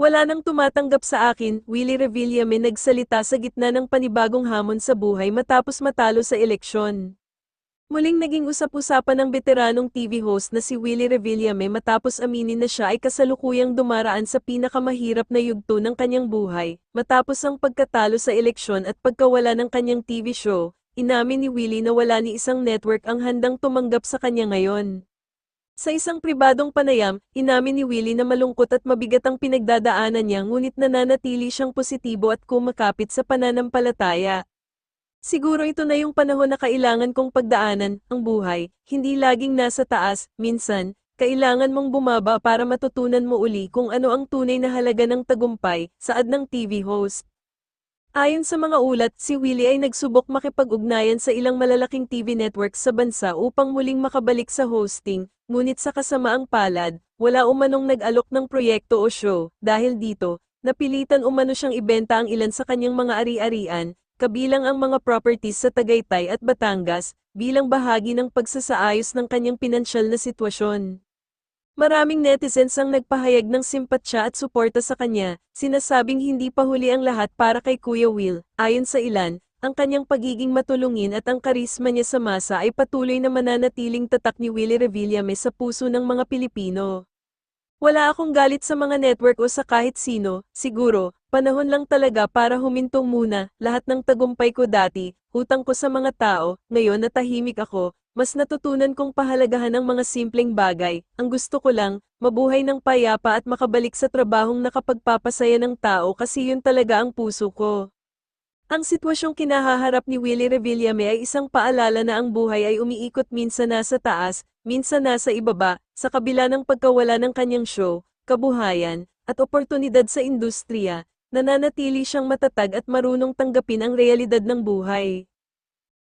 Wala nang tumatanggap sa akin, Willie Revillame nagsalita sa gitna ng panibagong hamon sa buhay matapos matalo sa eleksyon. Muling naging usap-usapan ng veteranong TV host na si Willie Revillame matapos aminin na siya ay kasalukuyang dumaraan sa pinakamahirap na yugto ng kanyang buhay. Matapos ang pagkatalo sa eleksyon at pagkawala ng kanyang TV show, inamin ni Willie na wala ni isang network ang handang tumanggap sa kanya ngayon. Sa isang pribadong panayam, inamin ni Willie na malungkot at mabigat ang pinagdadaanan niya ngunit nananatili siyang positibo at kumakapit sa pananampalataya. Siguro ito na yung panahon na kailangan kong pagdaanan, ang buhay, hindi laging nasa taas, minsan, kailangan mong bumaba para matutunan mo uli kung ano ang tunay na halaga ng tagumpay, saad ng TV host. Ayon sa mga ulat, si Willie ay nagsubok makipag-ugnayan sa ilang malalaking TV networks sa bansa upang muling makabalik sa hosting, ngunit sa kasamaang palad, wala umanong nag-alok ng proyekto o show, dahil dito, napilitan umano siyang ibenta ang ilan sa kanyang mga ari-arian, kabilang ang mga properties sa Tagaytay at Batangas, bilang bahagi ng pagsasaayos ng kanyang pinansyal na sitwasyon. Maraming netizens ang nagpahayag ng simpatsya at suporta sa kanya, sinasabing hindi pa huli ang lahat para kay Kuya Will, ayon sa ilan, ang kanyang pagiging matulungin at ang karisma niya sa masa ay patuloy na mananatiling tatak ni Willie Revillame sa puso ng mga Pilipino. Wala akong galit sa mga network o sa kahit sino, siguro, panahon lang talaga para humintong muna, lahat ng tagumpay ko dati, utang ko sa mga tao, ngayon natahimik ako, mas natutunan kong pahalagahan ang mga simpleng bagay, ang gusto ko lang, mabuhay ng payapa at makabalik sa trabahong nakapagpapasaya ng tao kasi yun talaga ang puso ko. Ang sitwasyong kinahaharap ni Willie Revillame ay isang paalala na ang buhay ay umiikot minsan nasa taas, minsan nasa ibaba, sa kabila ng pagkawala ng kanyang show, kabuhayan, at oportunidad sa industriya, nananatili siyang matatag at marunong tanggapin ang realidad ng buhay.